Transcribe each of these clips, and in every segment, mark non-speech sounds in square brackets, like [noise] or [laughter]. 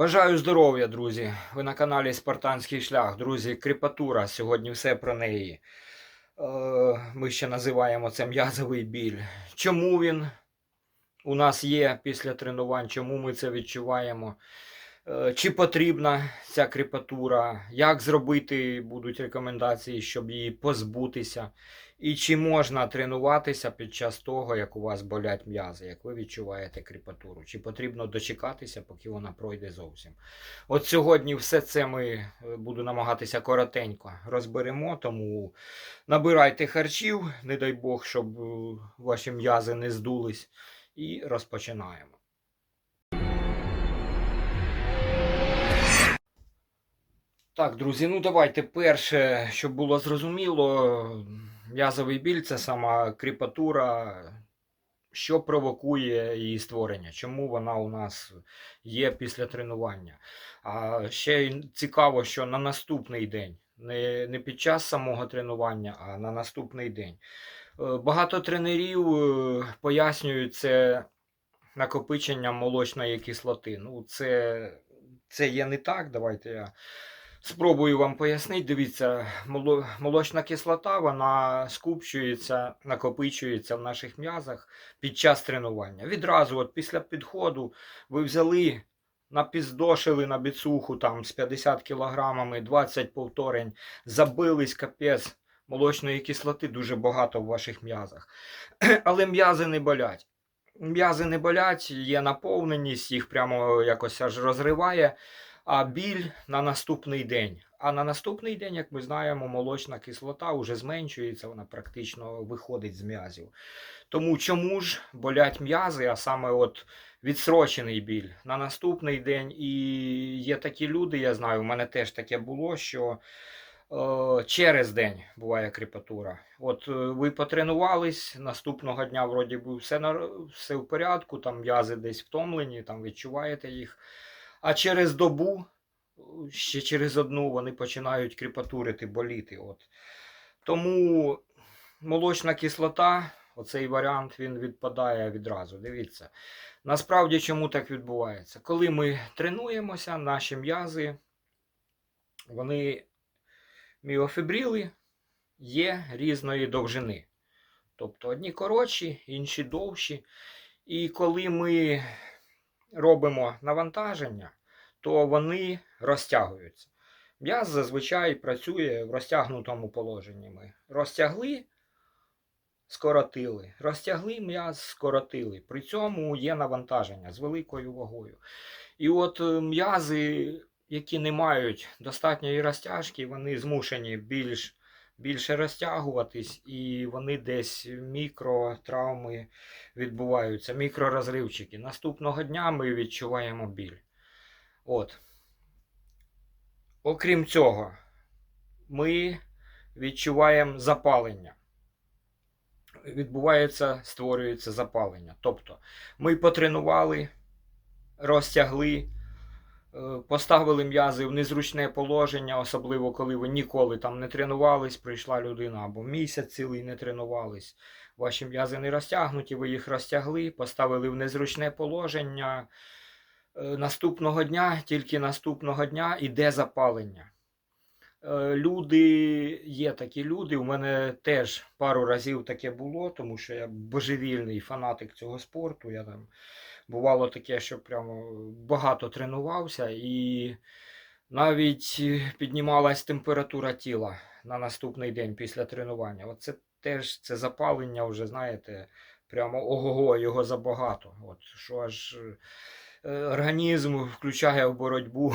Бажаю здоров'я, друзі. Ви на каналі Спартанський шлях. Друзі, кріпатура. Сьогодні все про неї. Е, Ми ще називаємо це м'язовий біль. Чому він у нас є після тренувань? Чому ми це відчуваємо? Е, Чи потрібна ця кріпатура? Як зробити будуть рекомендації, щоб її позбутися? І чи можна тренуватися під час того, як у вас болять м'язи, як ви відчуваєте кріпатуру? Чи потрібно дочекатися, поки вона пройде зовсім? От сьогодні все це ми е, буду намагатися коротенько розберемо, тому набирайте харчів, не дай Бог, щоб е, ваші м'язи не здулись. І розпочинаємо. Так, друзі, ну давайте перше, щоб було зрозуміло, м'язовий біль це сама кріпатура, що провокує її створення, чому вона у нас є після тренування. А ще цікаво, що на наступний день, не, не під час самого тренування, а на наступний день. Е, Багато тренерів е, пояснюють це накопиченням молочної кислоти. Ну, це, це є не так. Давайте я спробую вам пояснити. Дивіться, моло- молочна кислота вона скупчується, накопичується в наших м'язах під час тренування. Відразу, от після підходу, ви взяли. Напіздошили на біцуху там з 50 кілограмами, 20 повторень, забились капець молочної кислоти дуже багато в ваших м'язах. [clears throat] Але м'язи не болять. М'язи не болять, є наповненість, їх прямо якось аж розриває, а біль на наступний день. А на наступний день, як ми знаємо, молочна кислота вже зменшується, вона практично виходить з м'язів. Тому чому ж болять м'язи, а саме от відсрочений біль на наступний день. І є такі люди, я знаю, у мене теж таке було, що е, через день буває кріпатура. От е, ви потренувались, наступного дня вроді би все, нар- все в порядку, там м'язи десь втомлені, там відчуваєте їх. А через добу, ще через одну, вони починають кріпатурити, боліти. От. Тому молочна кислота, оцей варіант, він відпадає відразу. Дивіться. Насправді, чому так відбувається? Коли ми тренуємося, наші м'язи, вони міофібрили є різної довжини. Тобто одні коротші, інші довші. І коли ми робимо навантаження, то вони розтягуються. М'яз зазвичай працює в розтягнутому положенні. Ми розтягли, скоротили, розтягли м'яз, скоротили. При цьому є навантаження з великою вагою. І от е, м'язи, які не мають достатньої розтяжки, вони змушені більш, більше розтягуватись, і вони десь мікротравми відбуваються, мікророзривчики. Наступного дня ми відчуваємо біль. От. Окрім цього, ми відчуваємо запалення. Відбувається, створюється запалення. Тобто ми потренували, розтягли, поставили м'язи в незручне положення, особливо коли ви ніколи там не тренувались, прийшла людина або місяць цілий не тренувались. Ваші м'язи не розтягнуті, ви їх розтягли, поставили в незручне положення. Е, Наступного дня, тільки наступного дня іде запалення. Е, Люди, є такі люди, у мене теж пару разів таке було, тому що я божевільний фанатик цього спорту. Я там бувало таке, що прямо багато тренувався, і навіть е, піднімалась температура тіла на наступний день після тренування. Оце теж це запалення, вже знаєте, прямо ого-го, його забагато. От що аж е, організм включає в боротьбу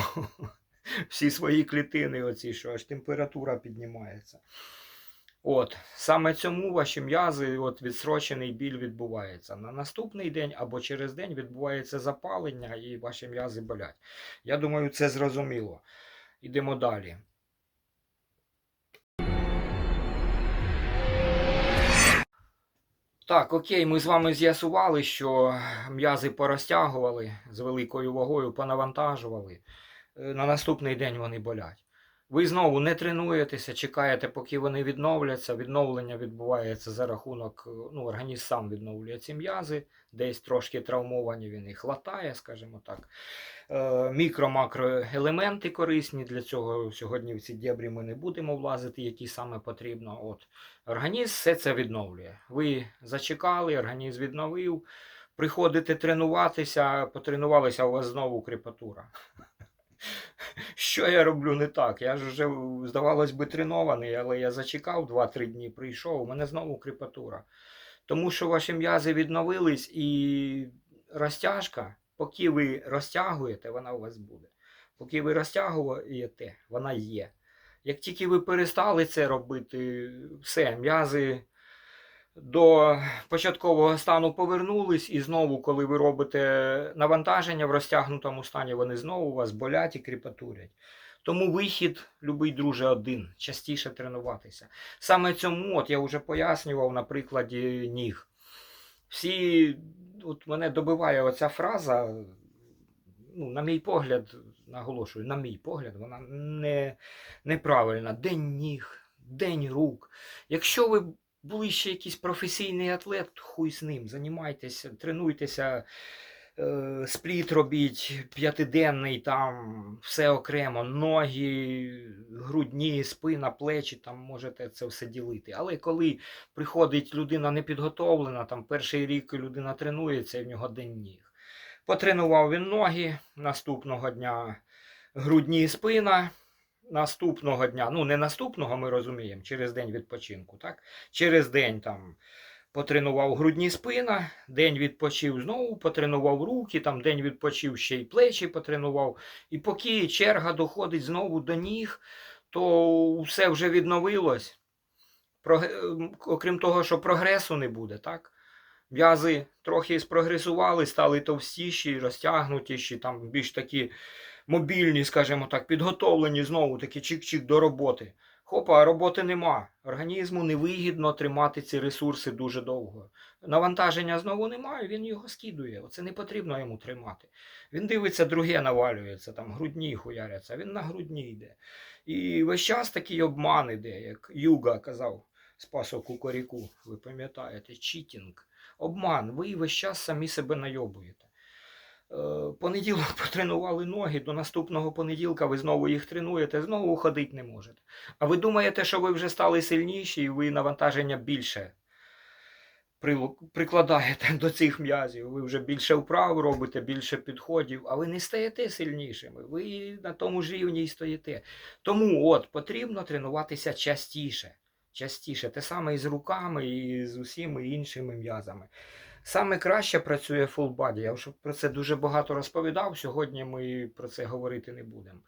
[laughs] всі свої клітини, оці, що аж температура піднімається. От, саме цьому ваші м'язи, от відсрочений біль відбувається. На наступний день або через день відбувається запалення і ваші м'язи болять. Я думаю, це зрозуміло. Йдемо далі. Так, окей, ми з вами з'ясували, що м'язи порозтягували з великою вагою, понавантажували. Е, На наступний день вони болять. Ви знову не тренуєтеся, чекаєте, поки вони відновляться. Відновлення відбувається за рахунок, ну, організм сам відновлює ці м'язи, десь трошки травмовані, він їх латає, скажімо так. Е, Мікро-макроелементи корисні. Для цього сьогодні в ці дєбрі ми не будемо влазити, які саме потрібно. От. Організм все це відновлює. Ви зачекали, організм відновив. Приходите тренуватися, потренувалися, у вас знову кріпатура. Що я роблю не так? Я ж вже, здавалось би, тренований, але я зачекав 2-3 дні, прийшов, у мене знову кріпатура. Тому що ваші м'язи відновились і розтяжка, поки ви розтягуєте, вона у вас буде. Поки ви розтягуєте, вона є. Як тільки ви перестали це робити, все, м'язи до початкового стану повернулись, і знову, коли ви робите навантаження в розтягнутому стані, вони знову вас болять і кріпатурять. Тому вихід, любий друже, один, частіше тренуватися. Саме цьому, от я вже пояснював на прикладі ніг. Всі, от мене добиває оця фраза, ну, на мій погляд, наголошую, на мій погляд, вона не, неправильна. День ніг, день рук. Якщо ви були ще якийсь професійний атлет, хуй з ним, займайтеся, тренуйтеся, е, спліт робіть, п'ятиденний, там все окремо, ноги, грудні, спина, плечі, там можете це все ділити. Але коли приходить людина непідготовлена, там перший рік людина тренується, і в нього день ніг. Потренував він ноги наступного дня, грудні спина. Наступного дня, ну не наступного, ми розуміємо, через день відпочинку, так? Через день там потренував грудні спина, день відпочив знову, потренував руки, там день відпочив ще й плечі потренував. І поки черга доходить знову до ніг, то все вже відновилось. Прог- Окрім того, що прогресу не буде, так? М'язи трохи спрогресували, стали товстіші, розтягнутіші, там більш такі мобільні, скажімо так, підготовлені знову таки чик-чик до роботи. Хопа, роботи нема. Організму невигідно тримати ці ресурси дуже довго. Навантаження знову немає, він його скидує. Оце не потрібно йому тримати. Він дивиться, друге навалюється, там грудні хуяряться, він на грудні йде. І весь час такий обман іде, як Юга казав Спасо Кукоріку, ви пам'ятаєте, читінг. Обман, ви весь час самі себе найобуєте. Е, Понеділок [laughs] потренували ноги, до наступного понеділка ви знову їх тренуєте, знову ходити не можете. А ви думаєте, що ви вже стали сильніші і ви навантаження більше прикладаєте [laughs] до цих м'язів. Ви вже більше вправ робите, більше підходів, а ви не стаєте сильнішими. Ви на тому ж рівні й стоїте. Тому от потрібно тренуватися частіше. Частіше. Те саме і з руками, і з усіми іншими м'язами. Саме краще працює full body. Я вже про це дуже багато розповідав. Сьогодні ми про це говорити не будемо.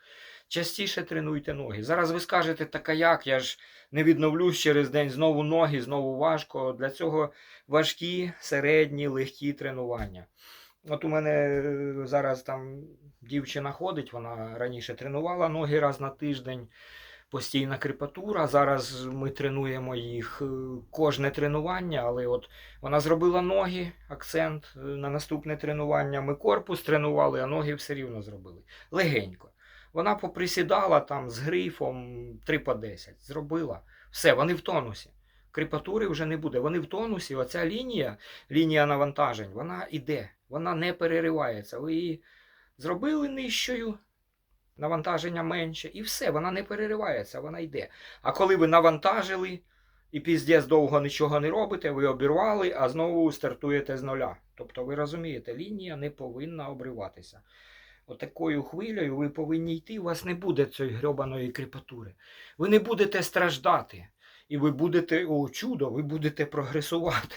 Частіше тренуйте ноги. Зараз ви скажете, так а як? Я ж не відновлюсь через день знову ноги, знову важко. Для цього важкі, середні, легкі тренування. От у мене е, зараз там дівчина ходить, вона раніше тренувала ноги раз на тиждень постійна кріпатура. Зараз ми тренуємо їх е, кожне тренування, але от вона зробила ноги, акцент е, на наступне тренування. Ми корпус тренували, а ноги все рівно зробили. Легенько. Вона поприсідала там з грифом 3 по 10. Зробила. Все, вони в тонусі. Кріпатури вже не буде. Вони в тонусі. Оця лінія, лінія навантажень, вона іде, вона не переривається. Ви її зробили нижчою, навантаження менше, і все, вона не переривається, вона йде. А коли ви навантажили і піздець довго нічого не робите, ви обірвали, а знову стартуєте з нуля. Тобто ви розумієте, лінія не повинна обриватися. Отакою хвилею ви повинні йти, у вас не буде цієї грьобаної кріпатури. Ви не будете страждати. І ви будете, о чудо, ви будете прогресувати.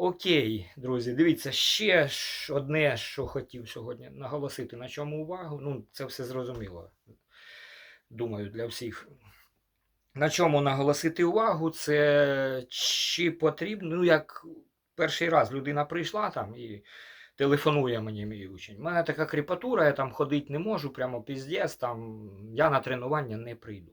Окей, друзі, дивіться, ще одне, що хотів сьогодні наголосити, на чому увагу. Ну, це все зрозуміло. Думаю, для всіх. На чому наголосити увагу, це чи потрібно, ну, як перший раз людина прийшла там і телефонує мені мій учень. У мене така кріпатура, я там ходити не можу, прямо піздець, там я на тренування не прийду.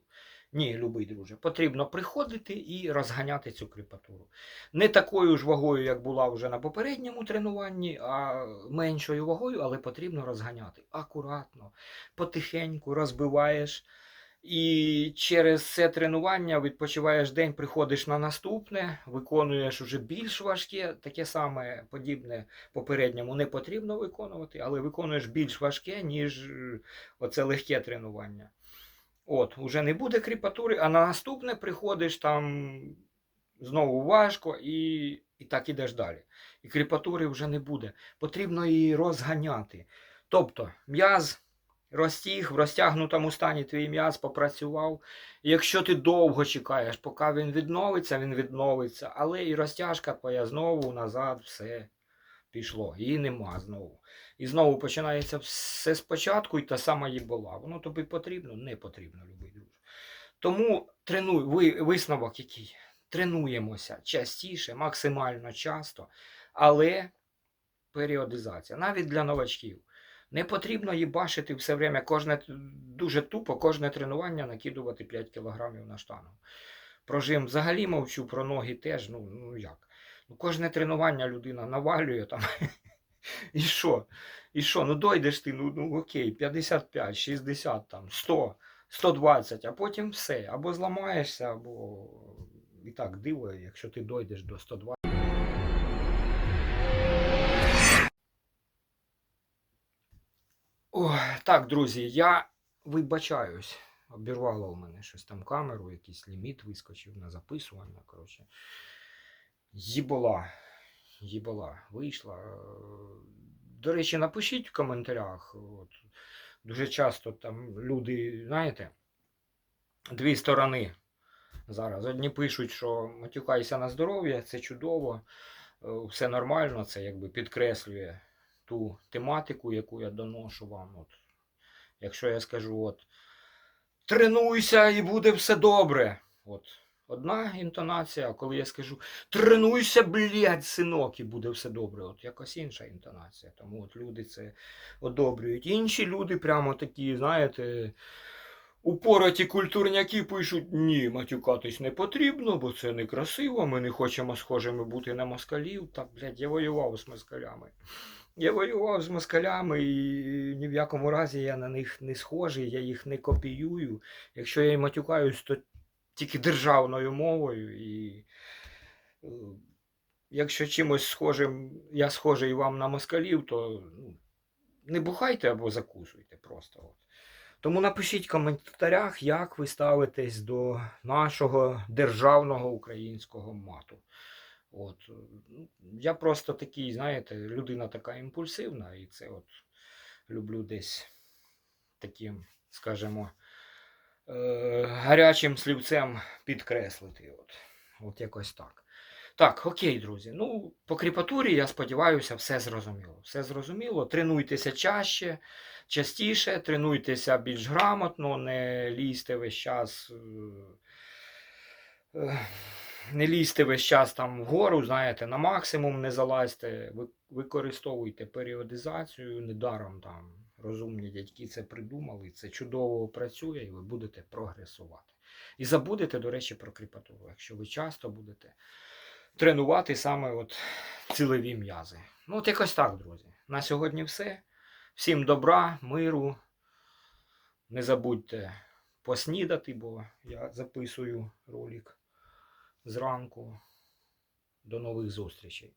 Ні, любий друже, потрібно приходити і розганяти цю кріпатуру. Не такою ж вагою, як була вже на попередньому тренуванні, а меншою вагою, але потрібно розганяти. Акуратно, потихеньку розбиваєш. І через це тренування відпочиваєш день, приходиш на наступне, виконуєш уже більш важке, таке саме подібне попередньому не потрібно виконувати, але виконуєш більш важке, ніж оце легке тренування. От, уже не буде кріпатури, а на наступне приходиш там знову важко і, і так ідеш далі. І кріпатури вже не буде. Потрібно її розганяти. Тобто м'яз розтяг, в розтягнутому стані твій м'яз попрацював. Якщо ти довго чекаєш, поки він відновиться, він відновиться. Але і розтяжка твоя знову назад все пішло. Її нема знову. І знову починається все спочатку, і та сама їбола. Воно тобі потрібно? Не потрібно, любий друже. Тому тренуй, ви, висновок який? Тренуємося частіше, максимально часто, але періодизація, навіть для новачків. Не потрібно їбашити все время, кожне, дуже тупо, кожне тренування накидувати 5 кілограмів на штангу. Про жим взагалі мовчу, про ноги теж, ну, ну як. Ну, кожне тренування людина навалює там. [laughs] І що? І що? Ну дойдеш ти, ну, ну окей, 55, 60, там, 100, 120, а потім все. Або зламаєшся, або і так диво, якщо ти дойдеш до 120. Ой, так, друзі, я вибачаюсь. Обірвало у мене щось там камеру, якийсь ліміт вискочив на записування. Коротше. Їбола. Їбола. Вийшла. До речі, напишіть в коментарях. От, дуже часто там люди, знаєте, дві сторони зараз. Одні пишуть, що матюкайся на здоров'я, це чудово, е, все нормально, це якби підкреслює ту тематику, яку я доношу вам. От, якщо я скажу, от, тренуйся і буде все добре. От, одна інтонація, а коли я скажу тренуйся, блядь, синок, і буде все добре. От якось інша інтонація. Тому от люди це одобрюють. Інші люди прямо такі, знаєте. Упороті культурняки пишуть, ні, матюкатись не потрібно, бо це некрасиво, ми не хочемо схожими бути на москалів. Та, блядь, я воював з москалями. Я воював з москалями і ні в якому разі я на них не схожий, я їх не копіюю. Якщо я й матюкаюсь, то тільки державною мовою. І е, якщо чимось схожим, я схожий вам на москалів, то ну, не бухайте або закусуйте просто. От. Тому напишіть в коментарях, як ви ставитесь до нашого державного українського мату. От. ну, Я просто такий, знаєте, людина така імпульсивна, і це от люблю десь таким, скажімо, е, гарячим слівцем підкреслити. От. От якось так. Так, окей, друзі. Ну, по кріпатурі, я сподіваюся, все зрозуміло. Все зрозуміло. Тренуйтеся чаще, частіше, тренуйтеся більш грамотно, не лізьте весь час. е, е, Не лізьте весь час там вгору, знаєте, на максимум не залазьте, використовуйте періодизацію, недаром там розумні дядьки це придумали, це чудово працює і ви будете прогресувати. І забудете, до речі, про кріпатуру, якщо ви часто будете тренувати саме от цілеві м'язи. Ну, от якось так, друзі. На сьогодні все. Всім добра, миру. Не забудьте поснідати, бо я записую ролик зранку. До нових зустрічей.